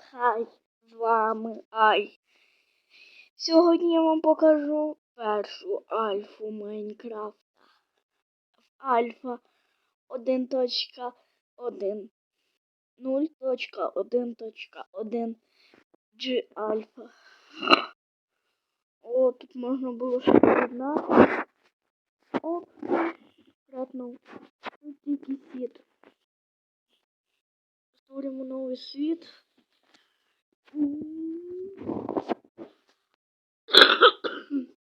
Хай з вами Ай. Сьогодні я вам покажу першу альфу Майнкрафта. Альфа 1.1 0.1.1 G альфа. О, тут можна було ще під'єднати. О, кратнув. Тут тільки світ. Створюємо новий світ.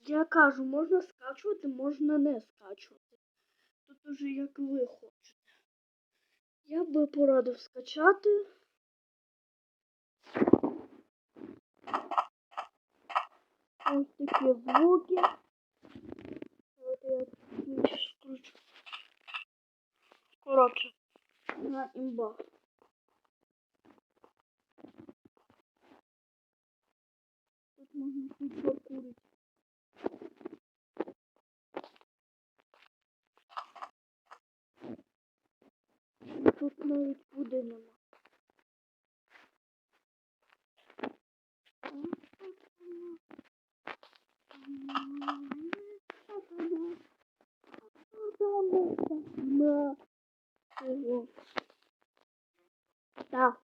Я кажу, можна скачувати, можна не скачувати. Тут уже як ви хочете. Я би порадив скачати. Ось такі звуки. Давайте я скручу. Коротше, на імба. Тут можна чуть покурити. Тут навіть буде нема. Так,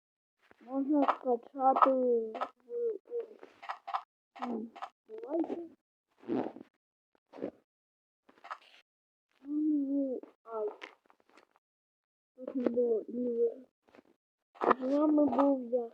можна скачати в Давайте. Ну. Тут не було. З вами був я.